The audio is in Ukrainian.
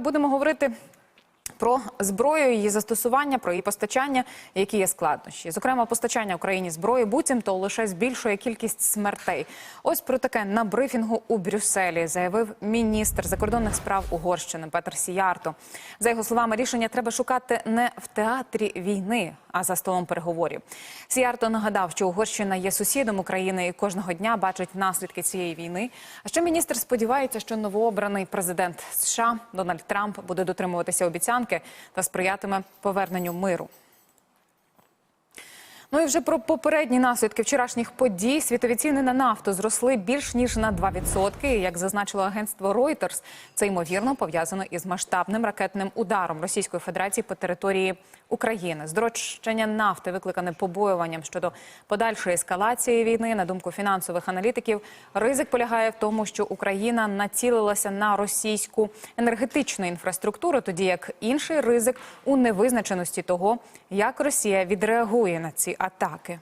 будемо говорити. Про зброю, її застосування, про її постачання, які є складнощі. Зокрема, постачання Україні зброї буцімто лише збільшує кількість смертей. Ось про таке на брифінгу у Брюсселі заявив міністр закордонних справ Угорщини Петр Сіярто. За його словами, рішення треба шукати не в театрі війни, а за столом переговорів. Сіярто нагадав, що Угорщина є сусідом України і кожного дня бачить наслідки цієї війни. А ще міністр сподівається, що новообраний президент США Дональд Трамп буде дотримуватися обіцянки та сприятиме поверненню миру. Ну і вже про попередні наслідки вчорашніх подій. Світові ціни на нафту зросли більш ніж на 2%. Як зазначило агентство Reuters, це ймовірно пов'язано із масштабним ракетним ударом Російської Федерації по території України. Здорожчання нафти викликане побоюванням щодо подальшої ескалації війни. На думку фінансових аналітиків, ризик полягає в тому, що Україна націлилася на російську енергетичну інфраструктуру, тоді як інший ризик у невизначеності того, як Росія відреагує на ці атаки.